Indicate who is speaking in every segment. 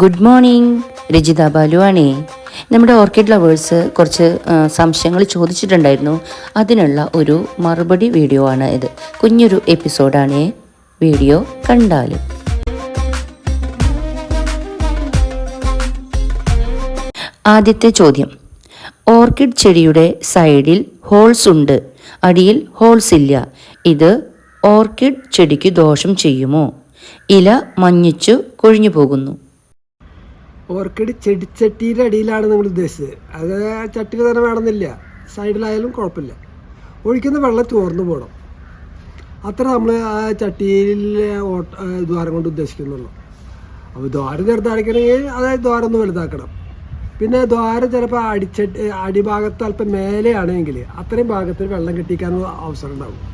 Speaker 1: Good morning Rajitha Balu ആണേ നമ്മുടെ orchid lovers കുറച്ച് സംശയങ്ങൾ ചോദിച്ചിട്ടുണ്ടായിരുന്നു. അതിനുള്ള ഒരു മറുപടി വീഡിയോ ആണ് ഇത്. കുഞ്ഞൊരു എപ്പിസോഡാണേ വീഡിയോ കണ്ടാലും. ആദ്യത്തെ ചോദ്യം. ഓർക്കിഡ് ചെടിയുടെ സൈഡിൽ ഹോൾസ് ഉണ്ട്. അടിയിൽ ഹോൾസ് ഇല്ല. ഇത് ഓർക്കിഡ് ചെടിക്ക് ദോഷം ചെയ്യുമോ? ഇല മഞ്ഞിച്ചു കൊഴിഞ്ഞു പോകുന്നു.
Speaker 2: ഓർക്കിഡ് ചെടിച്ചട്ടിയുടെ അടിയിലാണ് നിങ്ങൾ ഉദ്ദേശിച്ചത്. അത് ചട്ടി തന്നെ വേണമെന്നില്ല. സൈഡിലായാലും കുഴപ്പമില്ല. ഒഴിക്കുന്ന വെള്ളം ചോർന്നു പോകണം അത്ര നമ്മൾ ആ ചട്ടിയിലെ ദ്വാരം കൊണ്ട് ഉദ്ദേശിക്കുന്നുള്ളൂ. അപ്പോൾ ദ്വാരം ചെറുതാക്കണമെങ്കിൽ അതായത് ദ്വാരം ഒന്ന് വലുതാക്കണം. പിന്നെ ദ്വാരം ചിലപ്പോൾ അടിച്ചിട്ട് അടിഭാഗത്ത് അല്പം മേലെയാണെങ്കിൽ അത്രയും ഭാഗത്തിൽ വെള്ളം കിട്ടിക്കാനുള്ള അവസരം ഉണ്ടാവും.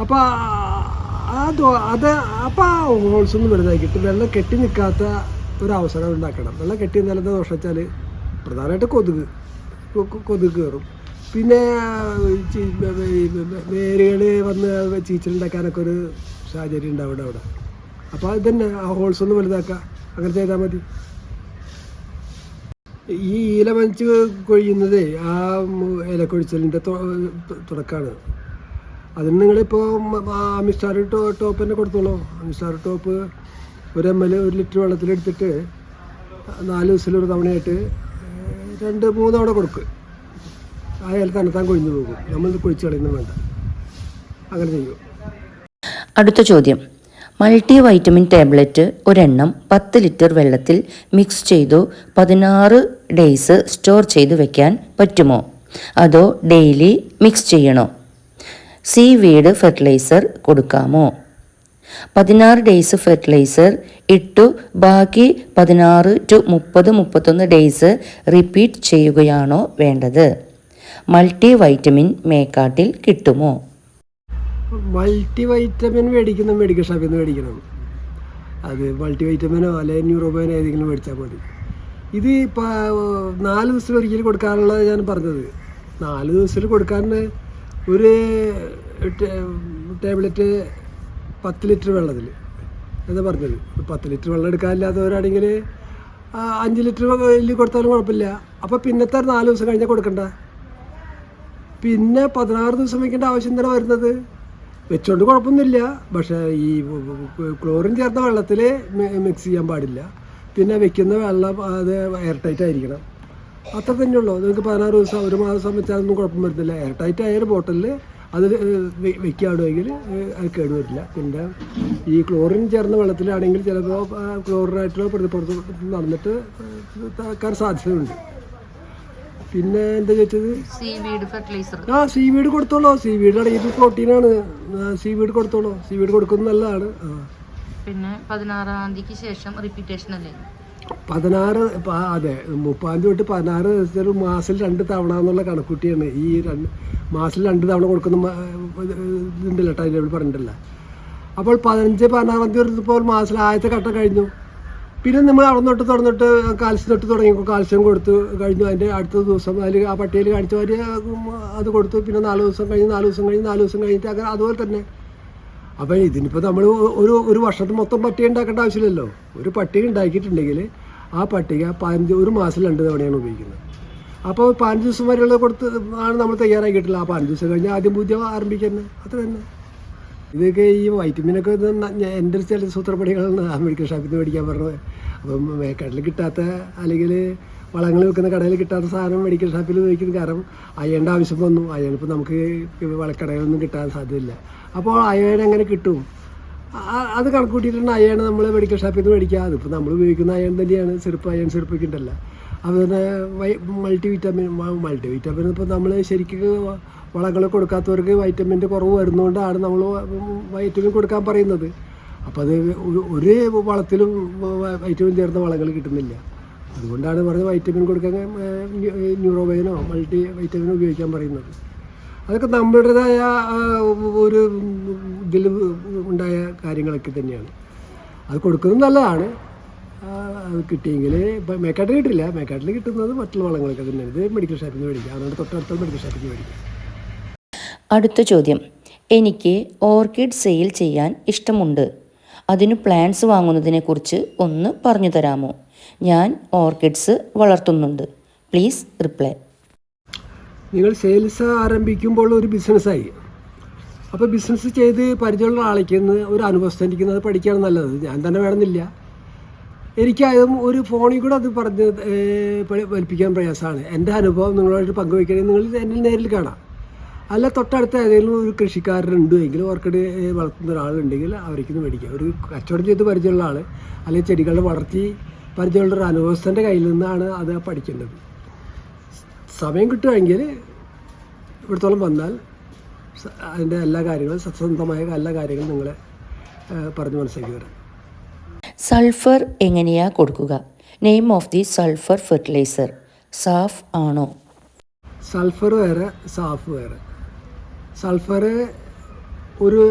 Speaker 2: അപ്പോൾ ആ ദ്വാ- അത് അപ്പോൾ ആ ഹോൾസ് ഒന്ന് വലുതാക്കിയിട്ട് വെള്ളം കെട്ടി നിൽക്കാത്ത ഒരു അവസരം ഉണ്ടാക്കണം. വെള്ളം കെട്ടി നിലത്തെ ദോഷം വെച്ചാൽ പ്രധാനമായിട്ട് കൊതുക്. കൊതുക് കയറും. പിന്നെ വേരുകൾ വന്ന് ചീച്ചിലുണ്ടാക്കാനൊക്കെ ഒരു സാഹചര്യം ഉണ്ടാവും അവിടെ. അപ്പോൾ അത് തന്നെ ആ ഹോൾസ് ഒന്ന് വലുതാക്കുക. അങ്ങനെ ചെയ്താൽ മതി. ഈ ഇല വലിച്ച് കൊഴിയുന്നത് ആ ഇലക്കൊഴിച്ചലിന്റെ തുടക്കമാണ് അതിന് നിങ്ങളിപ്പോൾ അമിസ്റ്റാർ ടോ ടോപ്പ് തന്നെ കൊടുത്തോളൂ. അമിസ്റ്റാർ ടോപ്പ് ഒരു എം എൽ ഒരു ലിറ്റർ വെള്ളത്തിലെടുത്തിട്ട് നാല് ദിവസത്തിൽ ഒരു തവണയായിട്ട് രണ്ട് മൂന്ന് തവണ കൊടുക്കുക ആ ഇല തന്നെത്താൻ കൊഴിഞ്ഞു പോകും. നമ്മൾ കൊഴിച്ചു കളയുന്നു വേണ്ട. അങ്ങനെ ചെയ്യും.
Speaker 1: അടുത്ത ചോദ്യം. മൾട്ടി വൈറ്റമിൻ ടാബ്ലറ്റ് ഒരെണ്ണം പത്ത് ലിറ്റർ വെള്ളത്തിൽ മിക്സ് ചെയ്തു പതിനാറ് ഡേയ്സ് സ്റ്റോർ ചെയ്തു വെക്കാൻ പറ്റുമോ? അതോ ഡെയിലി മിക്സ് ചെയ്യണോ? സീ വീഡ് ഫെർട്ടിലൈസർ കൊടുക്കാമോ? പതിനാറ് ഡേയ്സ് ഫെർട്ടിലൈസർ ഇട്ടു ബാക്കി പതിനാറ് ടു മുപ്പത് മുപ്പത്തൊന്ന് ഡേയ്സ് റിപ്പീറ്റ് ചെയ്യുകയാണോ വേണ്ടത്? മൾട്ടി വൈറ്റമിൻ മേക്കാട്ടിൽ കിട്ടുമോ?
Speaker 2: മൾട്ടി വൈറ്റമിൻ മേടിക്കുന്ന മെഡിക്കൽ ഷോപ്പിൽ നിന്ന് മേടിക്കണം. അത് മൾട്ടി വൈറ്റമിനോ അല്ലെങ്കിൽ ന്യൂറോബോനോ ഏതെങ്കിലും മേടിച്ചാൽ മതി. ഇത് ഇപ്പോൾ നാല് ദിവസത്തിൽ ഒരിക്കൽ കൊടുക്കാനുള്ളത് ഞാൻ പറഞ്ഞത്. നാല് ദിവസത്തിൽ കൊടുക്കാൻ ഒരു ടാബ്ലറ്റ് പത്ത് ലിറ്റർ വെള്ളത്തിൽ. എന്താ പറഞ്ഞത്. പത്ത് ലിറ്റർ വെള്ളം എടുക്കാനില്ലാത്തവരാണെങ്കിൽ അഞ്ച് ലിറ്റർ വലിയ കൊടുത്താലും കുഴപ്പമില്ല. അപ്പോൾ പിന്നത്തെ നാല് ദിവസം കഴിഞ്ഞാൽ കൊടുക്കണ്ട. പിന്നെ പതിനാറ് ദിവസം വയ്ക്കേണ്ട ആവശ്യം തന്നെ വരുന്നത്? വെച്ചോണ്ട് കുഴപ്പമൊന്നുമില്ല പക്ഷേ ഈ ക്ലോറിൻ ചേർത്ത വെള്ളത്തിൽ മിക്സ് ചെയ്യാൻ പാടില്ല. പിന്നെ വെക്കുന്ന വെള്ളം അത് എയർ ടൈറ്റ് ആയിരിക്കണം. അത്ര തന്നെയുള്ളൂ നിങ്ങൾക്ക് പതിനാറ് ദിവസം ഒരു മാസം വെച്ചാലൊന്നും കുഴപ്പം വരുന്നില്ല. എയർ ടൈറ്റ് ആയ ഒരു ബോട്ടിലിൽ അത് വെക്കുകയാണെങ്കിൽ അത് കേടുവരില്ല പിന്നെ ഈ ക്ലോറിൻ ചേർന്ന വെള്ളത്തിലാണെങ്കിൽ ചിലപ്പോൾ ക്ലോറിനായിട്ടുള്ള പ്രതിപ്രവർത്തി നടന്നിട്ട് തക്കാൻ സാധ്യതയുണ്ട്. പിന്നെ എന്താ ചോദിച്ചത്?
Speaker 1: സീവീഡ് ഫെർട്ടിലൈസർ
Speaker 2: ആ സീവീഡ് കൊടുത്തോളൂ. സീ വീഡ് അടങ്ങിയിട്ട് പ്രോട്ടീനാണ് സീ വീട് കൊടുത്തോളൂ സി വീട് കൊടുക്കുന്നത് നല്ലതാണ്.
Speaker 1: പിന്നെ പതിനാറാം തീയതിക്ക് ശേഷം റിപ്പീറ്റേഷൻ അല്ലേ?
Speaker 2: പതിനാറ് അതെ. മുപ്പാം തീയതി തൊട്ട് പതിനാറ് ദിവസം ഒരു മാസത്തിൽ രണ്ട് തവണ എന്നുള്ള കണക്കുട്ടിയാണ് ഈ രണ്ട് മാസം രണ്ട് തവണ കൊടുക്കുന്ന ഇതുണ്ടല്ലോ ടൈം ടേബിൾ പറഞ്ഞിട്ടില്ല അപ്പോൾ പതിനഞ്ച് പതിനാറാം തീയതി ഇപ്പോൾ മാസത്തിൽ ആദ്യത്തെ ഘട്ടം കഴിഞ്ഞു. പിന്നെ നമ്മൾ അവിടെ തൊട്ട് തുറന്നിട്ട് കാൽസ്യം തൊട്ട് തുടങ്ങിയപ്പോൾ കാൽസ്യം കൊടുത്തു. കഴിഞ്ഞു അതിന്റെ അടുത്ത ദിവസം അതിൽ ആ പട്ടികയിൽ കാണിച്ചവർ അത് കൊടുത്തു. പിന്നെ നാല് ദിവസം കഴിഞ്ഞ് നാല് ദിവസം കഴിഞ്ഞ് നാല് ദിവസം കഴിഞ്ഞിട്ട് അങ്ങനെ അതുപോലെ തന്നെ. അപ്പോൾ ഇതിനിപ്പോൾ നമ്മൾ ഒരു ഒരു വർഷത്തിൽ മൊത്തം പട്ടിക ഉണ്ടാക്കേണ്ട ആവശ്യമില്ലല്ലോ. ഒരു പട്ടിക ഉണ്ടാക്കിയിട്ടുണ്ടെങ്കിൽ ആ പട്ടിക പതിനഞ്ച് ഒരു മാസം രണ്ട് തവണയാണ് ഉപയോഗിക്കുന്നത്. അപ്പോൾ പതിനഞ്ച് ദിവസം വരെയുള്ള കൊടുത്ത് ആണ് നമ്മൾ തയ്യാറാക്കിയിട്ടുള്ളത്. ആ പതിനഞ്ച് ദിവസം കഴിഞ്ഞാൽ ആദ്യം പൂജ്യം ആരംഭിക്കുന്നത്. അത്ര തന്നെ. ഇതൊക്കെ ഈ വൈറ്റമിനൊക്കെ എന്റെ ചില സൂത്രപ്പണികളാണ് ആ മെഡിക്കൽ ഷോപ്പിൽ നിന്ന് മേടിക്കാൻ പറഞ്ഞത്. അപ്പം കടലിൽ കിട്ടാത്ത അല്ലെങ്കിൽ വളങ്ങൾ വെക്കുന്ന കടയിൽ കിട്ടാത്ത സാധനം മെഡിക്കൽ ഷോപ്പിൽ ഉപയോഗിക്കുന്ന കാരണം അയണിന്റെ ആവശ്യം വന്നു. അയൺ നമുക്ക് വളക്കടയിലൊന്നും കിട്ടാൻ സാധ്യതയില്ല. അപ്പോൾ അയേൺ എങ്ങനെ കിട്ടും? അത് കണക്കൂട്ടിയിട്ടാണ് അയൺ നമ്മൾ മെഡിക്കൽ ഷോപ്പിൽ നിന്ന് മേടിക്കുക. അതിപ്പോൾ നമ്മൾ ഉപയോഗിക്കുന്ന അയൺ തന്നെയാണ്. സിറപ്പ് അയൺ സിറപ്പൊക്കെ ഉണ്ടല്ലോ. അതുപോലെ മൾട്ടി വിറ്റാമിൻ മൾട്ടി വിറ്റാമിൻ ഇപ്പോൾ നമ്മൾ ശരിക്കും വളങ്ങൾ കൊടുക്കാത്തവർക്ക് വൈറ്റമിന്റെ കുറവ് വരുന്നതുകൊണ്ടാണ് നമ്മൾ വൈറ്റമിൻ കൊടുക്കാൻ പറയുന്നത്. അപ്പോൾ അത് ഒരു- വളത്തിലും വൈറ്റമിൻ ചേർന്ന വളങ്ങൾ കിട്ടുന്നില്ല. അതുകൊണ്ടാണ് പറഞ്ഞത് വൈറ്റമിൻ കൊടുക്കാൻ ന്യൂറോവൈനോ മൾട്ടി വൈറ്റമിനോ ഉപയോഗിക്കാൻ പറയുന്നത്. അതൊക്കെ നമ്മുടേതായ ഒരു ഇതിൽ ഉണ്ടായ കാര്യങ്ങളൊക്കെ തന്നെയാണ്. അത് കൊടുക്കുന്നത് നല്ലതാണ്. അത് കിട്ടിയെങ്കിൽ ഇപ്പം മേക്കാട്ടിൽ കിട്ടില്ല. മേക്കാട്ടിൽ കിട്ടുന്നത് മറ്റുള്ള വളങ്ങളൊക്കെ തന്നെയാണ്. ഇത് മെഡിക്കൽ ഷോപ്പിൽ നിന്ന് മേടിക്കുക അതുകൊണ്ട് തൊട്ടടുത്ത മെഡിക്കൽ ഷോപ്പിൽ നിന്ന് മേടിക്കുക
Speaker 1: അടുത്ത ചോദ്യം. എനിക്ക് ഓർക്കിഡ് സെയിൽ ചെയ്യാൻ ഇഷ്ടമുണ്ട്. അതിനു പ്ലാന്റ്സ് വാങ്ങുന്നതിനെക്കുറിച്ച് ഒന്ന് പറഞ്ഞു തരാമോ? ഞാൻ ഓർക്കിഡ്സ് വളർത്തുന്നുണ്ട്. Please reply.
Speaker 2: നിങ്ങൾ സെയിൽസ് ആരംഭിക്കുമ്പോൾ ഒരു ബിസിനസ്സായി. അപ്പോൾ ബിസിനസ് ചെയ്ത് പരിചയമുള്ള ആളേക്ക് ഒരു അനുഭവസ്ഥനിക്കുന്നത് പഠിക്കുകയാണ് നല്ലത്. ഞാൻ തന്നെ വേണമെന്നില്ല. എനിക്കായതും ഒരു ഫോണിൽ കൂടെ അത് പറഞ്ഞ് വലിപ്പിക്കാൻ പ്രയാസമാണ്. എന്റെ അനുഭവം നിങ്ങളായിട്ട് പങ്കുവയ്ക്കണമെങ്കിൽ നിങ്ങൾ എന്നെ നേരിൽ കാണാം. അല്ല തൊട്ടടുത്ത ഏതെങ്കിലും ഒരു കൃഷിക്കാരുണ്ട് എങ്കിൽ ഓർക്കിഡ് വളർത്തുന്ന ഒരാളുണ്ടെങ്കിൽ അവർക്ക് നിന്ന് മേടിക്കാം. ഒരു കച്ചവടം ചെയ്ത് പരിചയമുള്ള ആൾ അല്ലെങ്കിൽ ചെടികളുടെ വളർത്തി പരിചയമുള്ള ഒരു അനുഭവസ്ഥന്റെ കയ്യിൽ നിന്നാണ് അത് പഠിക്കേണ്ടത്. സമയം കിട്ടുമെങ്കിൽ ഇവിടത്തോളം വന്നാൽ അതിന്റെ എല്ലാ കാര്യങ്ങളും സത്യസന്ധമായ എല്ലാ കാര്യങ്ങളും നിങ്ങളെ പറഞ്ഞു മനസ്സിലാക്കി തരാം.
Speaker 1: സൾഫർ എങ്ങനെയാ കൊടുക്കുക? Name of the sulphur fertiliser Saaf ആണോ?
Speaker 2: സൾഫർ വേറെ സാഫ് വേറെ. സൾഫർ ഒരു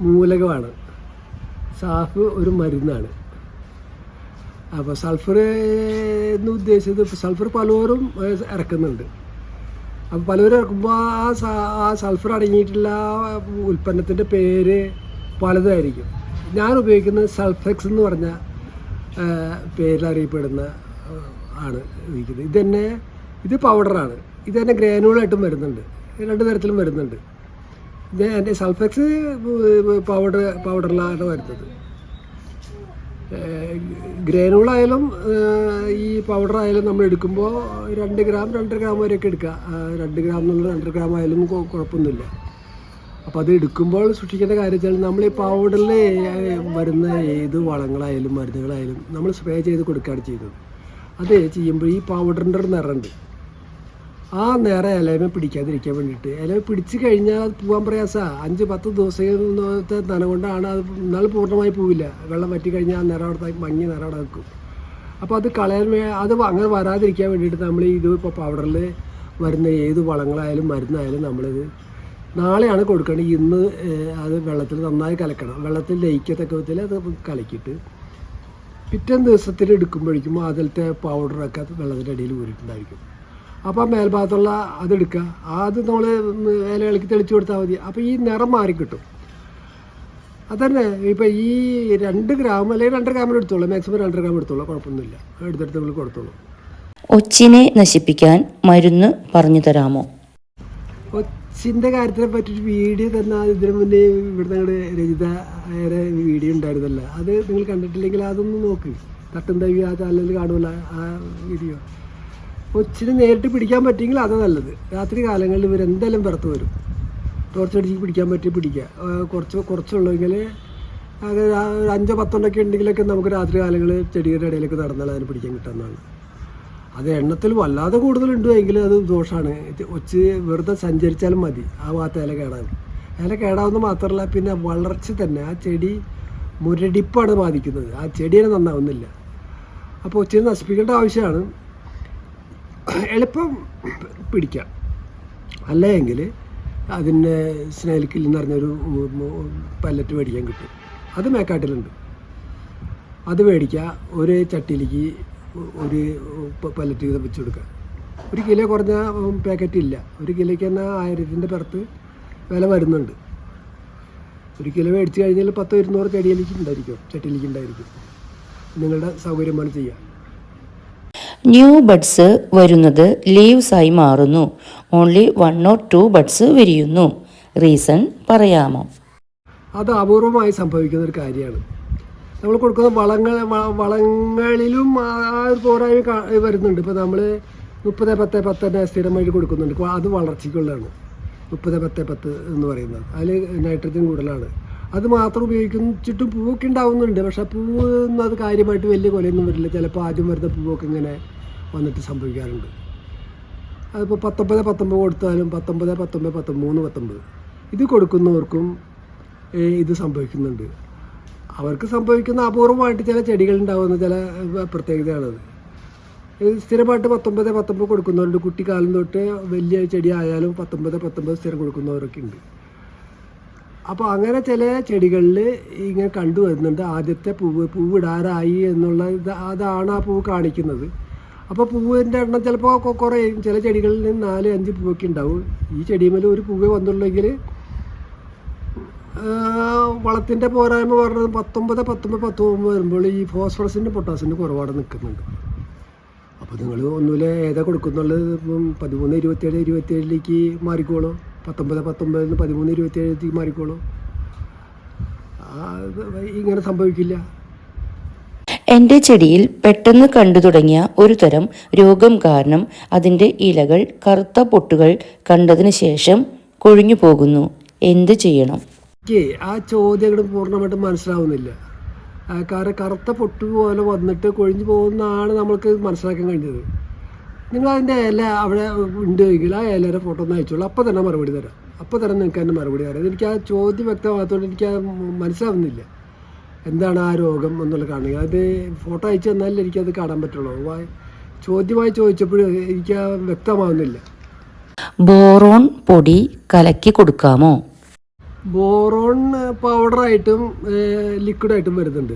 Speaker 2: മൂലകമാണ്. സാഫ് ഒരു മരുന്നാണ്. അപ്പോൾ സൾഫർ എന്ന് ഉദ്ദേശിച്ചത് സൾഫർ പലവരും ഇറക്കുന്നുണ്ട്. അപ്പോൾ പലവരും ഇറക്കുമ്പോൾ ആ ആ സൾഫർ അടങ്ങിയിട്ടുള്ള ആ ഉൽപ്പന്നത്തിന്റെ പേര് പലതായിരിക്കും. ഞാൻ ഉപയോഗിക്കുന്നത് സൾഫെക്സ് എന്ന് പറഞ്ഞ പേരിൽ അറിയപ്പെടുന്ന ആണ് ഉപയോഗിക്കുന്നത്. ഇത് തന്നെ ഇത് പൗഡറാണ്. ഇത് തന്നെ ഗ്രാനുകളായിട്ടും വരുന്നുണ്ട്. രണ്ട് തരത്തിലും വരുന്നുണ്ട്. ഇത് എന്റെ സൾഫെക്സ് പൗഡർ പൗഡറിലാണ് വരുന്നത്. ഗ്രാനുകളായാലും ഈ പൗഡർ ആയാലും നമ്മൾ എടുക്കുമ്പോൾ രണ്ട് ഗ്രാം രണ്ടര ഗ്രാം വരെയൊക്കെ എടുക്കുക രണ്ട് ഗ്രാം എന്നുള്ള രണ്ടര ഗ്രാം ആയാലും കുഴപ്പമൊന്നുമില്ല. അപ്പോൾ അത് എടുക്കുമ്പോൾ സൂക്ഷിക്കേണ്ട കാര്യം വെച്ചാൽ നമ്മൾ ഈ പൗഡറിൽ വരുന്ന ഏത് വളങ്ങളായാലും മരുന്നുകളായാലും നമ്മൾ സ്പ്രേ ചെയ്ത് കൊടുക്കുകയാണ് ചെയ്തത്. അത് ചെയ്യുമ്പോൾ ഈ പൗഡറിന്റെ ഒരു നിറമുണ്ട്. ആ നേരെ ഇലമ പിടിക്കാതിരിക്കാൻ വേണ്ടിയിട്ട്. ഇലമ പിടിച്ചു കഴിഞ്ഞാൽ അത് പോകാൻ പ്രയാസമാണ് അഞ്ച് പത്ത് ദിവസത്തെ നന കൊണ്ടാണ് അത് എന്നാൽ പൂർണമായി പോവില്ല. വെള്ളം വറ്റി കഴിഞ്ഞാൽ ആ നേരം അവിടെ മഞ്ഞ നേരം അവിടെ നിൽക്കും. അപ്പോൾ അത് കളയാൻ അത് അങ്ങനെ വരാതിരിക്കാൻ വേണ്ടിയിട്ട് നമ്മൾ ഇത് ഇപ്പോൾ പൗഡറിൽ വരുന്ന ഏത് വളങ്ങളായാലും മരുന്നായാലും നമ്മളിത് നാളെയാണ് കൊടുക്കേണ്ടത്. ഇന്ന് അത് വെള്ളത്തിൽ നന്നായി കലക്കണം. വെള്ളത്തിൽ ലയിക്കത്തക്ക വിധത്തിൽ അത് കലക്കിയിട്ട് പിറ്റേ ദിവസത്തിൽ എടുക്കുമ്പോഴേക്കും അതിലത്തെ പൗഡറൊക്കെ വെള്ളത്തിന്റെ അടിയിൽ ഊരിയിട്ടുണ്ടായിരിക്കും. അപ്പോൾ മേൽഭാഗത്തുള്ള അതെടുക്കുക അത് നമ്മൾ ഇലകളിലേക്ക് തെളിച്ച് കൊടുത്താൽ മതി. അപ്പോൾ ഈ നിറം മാറി കിട്ടും. അതന്നെ ഇപ്പം ഈ രണ്ട് ഗ്രാം അല്ലെങ്കിൽ രണ്ടര ഗ്രാമിൽ എടുത്തോളൂ. മാക്സിമം രണ്ടര ഗ്രാം എടുത്തോളൂ. കുഴപ്പമൊന്നുമില്ല. എടുത്തെടുത്ത് നമ്മൾ കൊടുത്തോളൂ.
Speaker 1: ഒച്ചിനെ നശിപ്പിക്കാൻ മരുന്ന് പറഞ്ഞു തരാമോ?
Speaker 2: ഒച്ചിന്റെ കാര്യത്തിനെ പറ്റിയിട്ട് വീഡിയോ തന്നെ ഇതിനു മുന്നേ ഇവിടെ ഞങ്ങളുടെ രചിത വീഡിയോ ഉണ്ടായിരുന്നല്ലോ. അത് നിങ്ങൾ കണ്ടിട്ടില്ലെങ്കിൽ അതൊന്ന് നോക്ക്. തട്ടും തവി ആ ചാനലിൽ കാണുമല്ലോ ആ വീഡിയോ. കൊച്ചിന് നേരിട്ട് പിടിക്കാൻ പറ്റിയെങ്കിൽ അത് നല്ലത്. രാത്രി കാലങ്ങളിൽ ഇവർ എന്തായാലും പുറത്ത് വരും. ടോർച്ച് അടിച്ച് പിടിക്കാൻ പറ്റി പിടിക്കുക കുറച്ച് കുറച്ചുള്ളെങ്കിൽ ആ ഒരു അഞ്ചോ പത്തൊണ്ടൊക്കെ ഉണ്ടെങ്കിലൊക്കെ നമുക്ക് രാത്രി കാലങ്ങളിൽ ചെടിയുടെ ഇടയിലേക്ക് നടന്നാൽ അതിന് പിടിക്കാൻ കിട്ടുന്നതാണ്. അത് എണ്ണത്തിൽ വല്ലാതെ കൂടുതലുണ്ട് എങ്കിൽ അത് ദോഷമാണ് ഒച്ച് വെറുതെ സഞ്ചരിച്ചാലും മതി. ആ ഭാഗത്ത് ഇല കേടാൻ ഇല കേടാവുന്ന മാത്രമല്ല പിന്നെ വളർച്ച തന്നെ. ആ ചെടി മുരടിപ്പാണ് ബാധിക്കുന്നത്. ആ ചെടിയെ നന്നാവുന്നില്ല. അപ്പോൾ ഒച്ചിനെ നശിപ്പിക്കേണ്ട ആവശ്യമാണ്. എളുപ്പം പിടിക്കാം. അല്ലെങ്കിൽ അതിന്റെ സ്നേൽ കില്ല് എന്ന് പറഞ്ഞൊരു പല്ലറ്റ് മേടിക്കാൻ കിട്ടും. അത് മേക്കാട്ടിലുണ്ട്. അത് മേടിക്കുക ഒരു ചട്ടിയിലേക്ക് ഒരു പല്ലറ്റ് വീതം വെച്ച് കൊടുക്കുക. ഒരു കിലോ കുറഞ്ഞ പാക്കറ്റ് ഇല്ല. ഒരു കിലോയ്ക്ക് തന്നെ ആയിരത്തിന്റെ പുറത്ത് വില വരുന്നുണ്ട്. ഒരു കിലോ മേടിച്ച് കഴിഞ്ഞാൽ പത്തോ ഇരുന്നൂറ് ചെടിയിലേക്ക് ഉണ്ടായിരിക്കും ചട്ടിയിലേക്ക് ഉണ്ടായിരിക്കും. നിങ്ങളുടെ സൗകര്യമാണ് ചെയ്യുക
Speaker 1: ന്യൂ ബഡ്സ് വരുന്നത് ആയി മാറുന്നു. Only one or two buds വിരിയുന്നു. റീസൺ പറയാമോ?
Speaker 2: അത് അപൂർവമായി സംഭവിക്കുന്ന ഒരു കാര്യമാണ്. നമ്മൾ കൊടുക്കുന്ന വളങ്ങൾ വളങ്ങളിലും ആ ഒരു പോരായ്മ വരുന്നുണ്ട്. ഇപ്പോൾ നമ്മൾ മുപ്പത് പത്ത് പത്ത് തന്നെ സ്ഥിരമായിട്ട് കൊടുക്കുന്നുണ്ട്. അത് വളർച്ചയ്ക്കുള്ളതാണ്. മുപ്പത് പത്ത് പത്ത് എന്ന് പറയുന്നത്. അതിൽ നൈട്രജൻ കൂടുതലാണ്. അത് മാത്രം ഉപയോഗിച്ചിട്ടും പൂവൊക്കെ ഉണ്ടാവുന്നുണ്ട്. പക്ഷെ പൂവ് അത് കാര്യമായിട്ട് വലിയ കൊലയൊന്നും വരില്ല. ചിലപ്പോൾ ആദ്യം വരുന്ന പൂവൊക്കെ ഇങ്ങനെ വന്നിട്ട് സംഭവിക്കാറുണ്ട്. അതിപ്പോൾ പത്തൊമ്പത് പത്തൊമ്പത് കൊടുത്താലും പത്തൊമ്പത് പത്തൊമ്പത് മൂന്ന് പത്തൊമ്പത്. ഇത് കൊടുക്കുന്നവർക്കും ഇത് സംഭവിക്കുന്നുണ്ട്. അവർക്ക് സംഭവിക്കുന്ന അപൂർവമായിട്ട് ചില ചെടികൾ ഉണ്ടാകുന്ന ചില പ്രത്യേകതയാണത് സ്ഥിരമായിട്ട് പത്തൊമ്പത് പത്തൊമ്പത് കൊടുക്കുന്നവരുണ്ട്. കുട്ടിക്കാലം തൊട്ട് വലിയ ചെടി ആയാലും പത്തൊമ്പത് പത്തൊമ്പത് സ്ഥിരം കൊടുക്കുന്നവരൊക്കെ ഉണ്ട്. അപ്പോൾ അങ്ങനെ ചില ചെടികളിൽ ഇങ്ങനെ കണ്ടുവരുന്നുണ്ട് ആദ്യത്തെ പൂവ് പൂവിടാറായി എന്നുള്ള ഇത് അതാണ് ആ പൂവ് കാണിക്കുന്നത്. അപ്പോൾ പൂവിന്റെ എണ്ണം ചിലപ്പോൾ കുറേ ചില ചെടികളിൽ നാല് അഞ്ച് പൂവൊക്കെ ഉണ്ടാവും. ഈ ചെടിമേൽ ഒരു പൂവേ വന്നുള്ളെങ്കിൽ വളത്തിന്റെ പോരായ്മ പറഞ്ഞത് പത്തൊമ്പത് പത്തൊമ്പത് പത്തൊമ്പത് വരുമ്പോൾ ഈ ഫോസ്ഫറസിന്റെ പൊട്ടാസിന്റെ കുറവാണ് നിൽക്കുന്നുണ്ട് അപ്പോൾ നിങ്ങൾ ഒന്നുമില്ല ഏതാ കൊടുക്കുന്നുള്ളത്? ഇപ്പം പതിമൂന്ന് ഇരുപത്തേഴ് ഇരുപത്തേഴിലേക്ക് മാറിക്കോളൂ. പത്തൊമ്പത് പത്തൊമ്പതിൽ നിന്ന് പതിമൂന്ന് ഇരുപത്തേഴിലേക്ക് മാറിക്കോളൂ. ഇങ്ങനെ സംഭവിക്കില്ല.
Speaker 1: എന്റെ ചെടിയിൽ പെട്ടെന്ന് കണ്ടു തുടങ്ങിയ ഒരു തരം രോഗം കാരണം അതിന്റെ ഇലകൾ കറുത്ത പൊട്ടുകൾ കണ്ടതിന് ശേഷം കൊഴിഞ്ഞു പോകുന്നു. എന്ത് ചെയ്യണം?
Speaker 2: എനിക്ക് ആ ചോദ്യങ്ങൾ പൂർണമായിട്ടും മനസ്സിലാവുന്നില്ല. കാരണം കറുത്ത പൊട്ട് പോലെ വന്നിട്ട് കൊഴിഞ്ഞു പോകുന്നതാണ് നമ്മൾക്ക് മനസ്സിലാക്കാൻ കഴിഞ്ഞത്. നിങ്ങൾ അതിന്റെ ഇല അവിടെ ഉണ്ടെങ്കിൽ ആ ഇലയുടെ ഫോട്ടോ ഒന്ന് അയച്ചോളൂ. അപ്പോൾ തന്നെ മറുപടി തരാം. അപ്പോൾ തന്നെ നിങ്ങൾക്ക് എന്റെ മറുപടി തരാം. എനിക്ക് ആ ചോദ്യം വ്യക്തമാകത്തോണ്ട് എനിക്ക് ആ മനസ്സിലാവുന്നില്ല. എന്താണ് ആ രോഗം എന്നുള്ള കാണുക അത് ഫോട്ടോ അയച്ചു തന്നാലേ എനിക്കത് കാണാൻ പറ്റുള്ളൂ. ചോദ്യമായി ചോദിച്ചപ്പോഴും എനിക്ക് ആ വ്യക്തമാവുന്നില്ല.
Speaker 1: ബോറോൺ പൊടി കലക്കി കൊടുക്കാമോ?
Speaker 2: ബോറോൺ പൗഡറായിട്ടും ലിക്വിഡായിട്ടും വരുന്നുണ്ട്.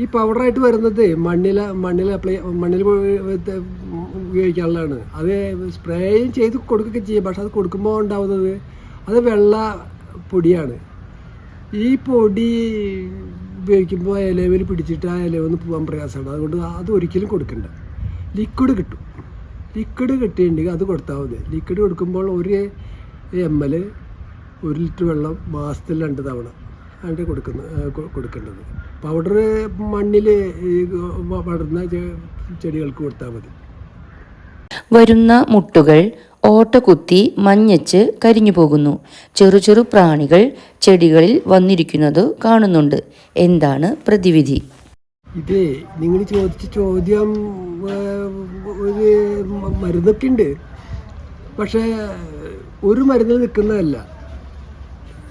Speaker 2: ഈ പൗഡറായിട്ട് വരുന്നത് മണ്ണിൽ മണ്ണിൽ അപ്ലൈ മണ്ണിൽ ഉപയോഗിക്കാനുള്ളതാണ്. അത് സ്പ്രേയും ചെയ്ത് കൊടുക്കുകയൊക്കെ ചെയ്യും. പക്ഷെ അത് കൊടുക്കുമ്പോൾ ഉണ്ടാവുന്നത് അത് വെള്ള പൊടിയാണ്. ഈ പൊടി ഉപയോഗിക്കുമ്പോൾ ഇലവിൽ പിടിച്ചിട്ട് ആ ഇലവൊന്ന് പോകാൻ പ്രയാസമാണ്. അതുകൊണ്ട് അത് ഒരിക്കലും കൊടുക്കണ്ട. ലിക്വിഡ് കിട്ടും. ലിക്വിഡ് കിട്ടിയിട്ടുണ്ടെങ്കിൽ അത് കൊടുത്താൽ മതി. ലിക്വിഡ് കൊടുക്കുമ്പോൾ ഒരു എം എൽ ഒരു ലിറ്റർ വെള്ളം മാസത്തിൽ രണ്ട് തവണ ആണ് കൊടുക്കുന്ന കൊടുക്കേണ്ടത്. പൗഡർ മണ്ണിൽ വളർന്ന ചെടികൾക്ക് കൊടുത്താൽ മതി.
Speaker 1: വരുന്ന മുട്ടുകൾ ഓട്ടകുത്തി മഞ്ഞച്ച് കരിഞ്ഞു പോകുന്നു. ചെറു ചെറു പ്രാണികൾ ചെടികളിൽ വന്നിരിക്കുന്നത് കാണുന്നുണ്ട്. എന്താണ് പ്രതിവിധി?
Speaker 2: ഇതേ നിങ്ങൾ ചോദിച്ച ചോദ്യം ഒരു മരുന്നൊക്കെ ഉണ്ട്. പക്ഷേ ഒരു മരുന്ന് നിൽക്കുന്നതല്ല.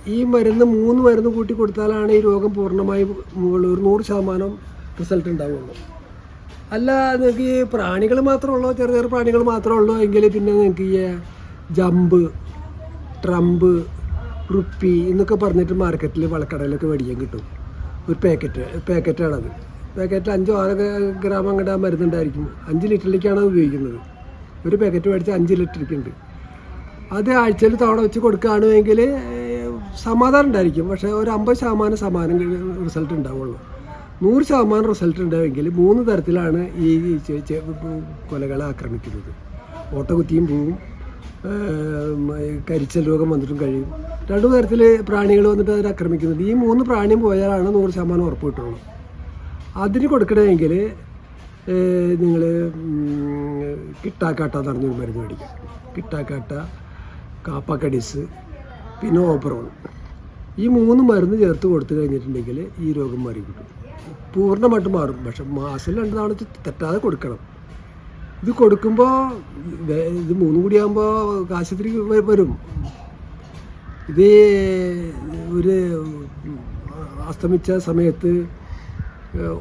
Speaker 2: ഈ മരുന്ന് മൂന്ന് മരുന്ന് കൂട്ടി കൊടുത്താലാണ് ഈ രോഗം പൂർണമായും ഒരു നൂറ് ശതമാനം റിസൾട്ട് ഉണ്ടാവുള്ളൂ. അല്ല നിങ്ങൾക്ക് ഈ പ്രാണികൾ മാത്രമേ ഉള്ളൂ ചെറിയ ചെറിയ പ്രാണികൾ മാത്രമേ ഉള്ളൂ എങ്കിൽ പിന്നെ നിങ്ങൾക്ക് ഈ ജമ്പ് ട്രംപ് റുപ്പി എന്നൊക്കെ പറഞ്ഞിട്ട് മാർക്കറ്റിൽ വളക്കടയിലൊക്കെ മേടിക്കാൻ കിട്ടും. ഒരു പാക്കറ്റ് പാക്കറ്റാണത്. പാക്കറ്റിൽ അഞ്ചോ ആറ് ഗ്രാം അങ്ങോട്ട് ആ മരുന്നുണ്ടായിരിക്കും. അഞ്ച് ലിറ്ററിലേക്കാണ് അത് ഉപയോഗിക്കുന്നത്. ഒരു പാക്കറ്റ് മേടിച്ച് അഞ്ച് ലിറ്ററിലേക്ക് ഉണ്ട്. അത് ആഴ്ചയിൽ തവണ വെച്ച് കൊടുക്കുകയാണെങ്കിൽ സമാധാനം ഉണ്ടായിരിക്കും. പക്ഷേ ഒരു അമ്പത് ശതമാനം സമാനം റിസൾട്ട് ഉണ്ടാവുള്ളൂ. നൂറ് ശതമാനം റിസൾട്ട് ഉണ്ടെങ്കിൽ മൂന്ന് തരത്തിലാണ് ഈ കൊലകളെ ആക്രമിക്കുന്നത്. ഓട്ടകുത്തിയും പോവും കരിച്ചൽ രോഗം വന്നിട്ടും കഴിയും. രണ്ട് തരത്തിൽ പ്രാണികൾ വന്നിട്ട് അതിനെ ആക്രമിക്കുന്നത്. ഈ മൂന്ന് പ്രാണിയും പോയാലാണ് നൂറ് ശതമാനം ഉറപ്പ് കിട്ടുള്ളൂ. അതിന് കൊടുക്കണമെങ്കിൽ നിങ്ങൾ കിട്ടാക്കാട്ട എന്ന് പറഞ്ഞൊരു മരുന്ന് മേടിക്കാം കിട്ടാക്കാട്ട കാപ്പാക്കടിസ് പിന്നെ ഓപ്പറോൺ ഈ മൂന്ന് മരുന്ന് ചേർത്ത് കൊടുത്തു കഴിഞ്ഞിട്ടുണ്ടെങ്കിൽ ഈ രോഗം മാറി കിട്ടും. പൂർണമായിട്ട് മാറും. പക്ഷെ മാസം രണ്ട് തവണ തെറ്റാതെ കൊടുക്കണം. ഇത് കൊടുക്കുമ്പോൾ ഇത് മൂന്നും കൂടി ആകുമ്പോൾ ആശുപത്രി വ- വരും. ഇത് ഒരു അസ്തമിച്ച സമയത്ത്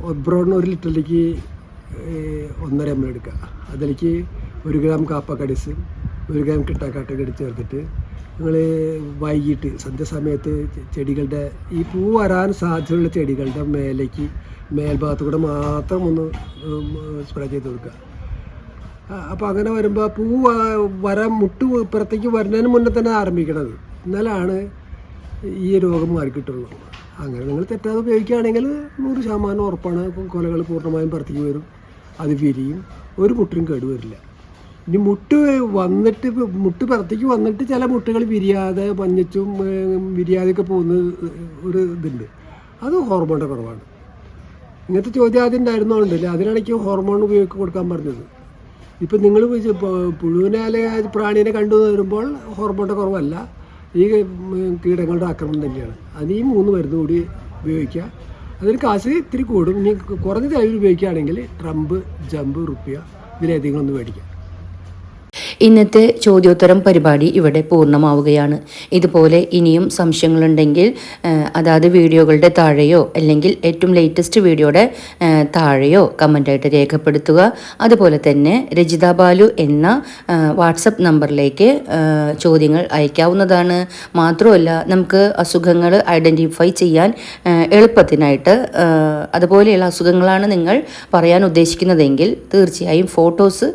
Speaker 2: ഒബ്രോണ് ഒരു ലിറ്ററിലേക്ക് ഒന്നര എം എടുക്കുക. അതിലേക്ക് ഒരു ഗ്രാം കാപ്പക്കടിസ് ഒരു ഗ്രാം കിട്ടാക്കാട്ടൊക്കെ എടുത്ത് ചേർത്തിട്ട് നിങ്ങൾ വൈകിട്ട് സന്ധ്യസമയത്ത് ചെടികളുടെ ഈ പൂ വരാൻ സാധ്യതയുള്ള ചെടികളുടെ മേലേക്ക് മേൽഭാഗത്ത് കൂടെ മാത്രം ഒന്ന് സ്പ്രേ ചെയ്ത് കൊടുക്കുക. അപ്പോൾ അങ്ങനെ വരുമ്പോൾ പൂ വരാൻ മുട്ട് പുറത്തേക്ക് വരുന്നതിന് മുന്നേ തന്നെ ആരംഭിക്കണത്. എന്നാലാണ് ഈ രോഗം മാറിക്കിട്ടുള്ളൂ. അങ്ങനെ നിങ്ങൾ തെറ്റാതെ ഉപയോഗിക്കുകയാണെങ്കിൽ നൂറ് ശതമാനം ഉറപ്പാണ് കൊലകൾ പൂർണമായും പുറത്തേക്ക് വരും. അത് വിരിയും. ഒരു മുട്ടിനും കേടുവരില്ല. ഇനി മുട്ട് വന്നിട്ട് മുട്ട് പുറത്തേക്ക് വന്നിട്ട് ചില മുട്ടുകൾ വിരിയാതെ മഞ്ഞച്ചും വിരിയാതെയൊക്കെ പോകുന്ന ഒരു ഇതുണ്ട്. അത് ഹോർമോണിന്റെ കുറവാണ്. ഇങ്ങനത്തെ ചോദ്യം ആദ്യം ഉണ്ടായിരുന്നോണ്ടല്ലേ അതിനിടയ്ക്ക് ഹോർമോൺ ഉപയോഗിച്ച് കൊടുക്കാൻ പറഞ്ഞത്. ഇപ്പം നിങ്ങൾ പുഴുവിനെ അല്ലെങ്കിൽ പ്രാണീനെ കണ്ടു വരുമ്പോൾ ഹോർമോണിന്റെ കുറവല്ല. ഈ കീടങ്ങളുടെ ആക്രമണം തന്നെയാണ്. അതിന് ഈ മൂന്ന് മരുന്ന് കൂടി ഉപയോഗിക്കുക. അതിന് കാശ് ഇത്തിരി കൂടും. ഇനി കുറഞ്ഞ ചെലവിൽ ഉപയോഗിക്കുകയാണെങ്കിൽ ട്രംപ് ജമ്പ് റുപ്യ ഇതിലേതെങ്കിലും ഒന്ന് മേടിക്കാം.
Speaker 1: ഇന്നത്തെ ചോദ്യോത്തരം പരിപാടി ഇവിടെ പൂർണമാവുകയാണ്. ഇതുപോലെ ഇനിയും സംശയങ്ങളുണ്ടെങ്കിൽ അതാത് വീഡിയോകളുടെ താഴെയോ അല്ലെങ്കിൽ ഏറ്റവും ലേറ്റസ്റ്റ് വീഡിയോയുടെ താഴെയോ കമന്റായിട്ട് രേഖപ്പെടുത്തുക. അതുപോലെ തന്നെ രജിത ബാലു എന്ന വാട്സപ്പ് നമ്പറിലേക്ക് ചോദ്യങ്ങൾ അയക്കാവുന്നതാണ്. മാത്രമല്ല നമുക്ക് അസുഖങ്ങൾ ഐഡന്റിഫൈ ചെയ്യാൻ എളുപ്പത്തിനായിട്ട് അതുപോലെയുള്ള അസുഖങ്ങളാണ് നിങ്ങൾ പറയാൻ ഉദ്ദേശിക്കുന്നതെങ്കിൽ തീർച്ചയായും ഫോട്ടോസ്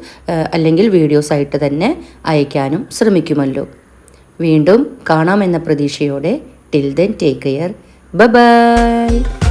Speaker 1: അല്ലെങ്കിൽ വീഡിയോസ് ആയിട്ട് തന്നെ അയക്കാനും ശ്രമിക്കുമല്ലോ. വീണ്ടും കാണാമെന്ന പ്രതീക്ഷയോടെ. Till then take care bye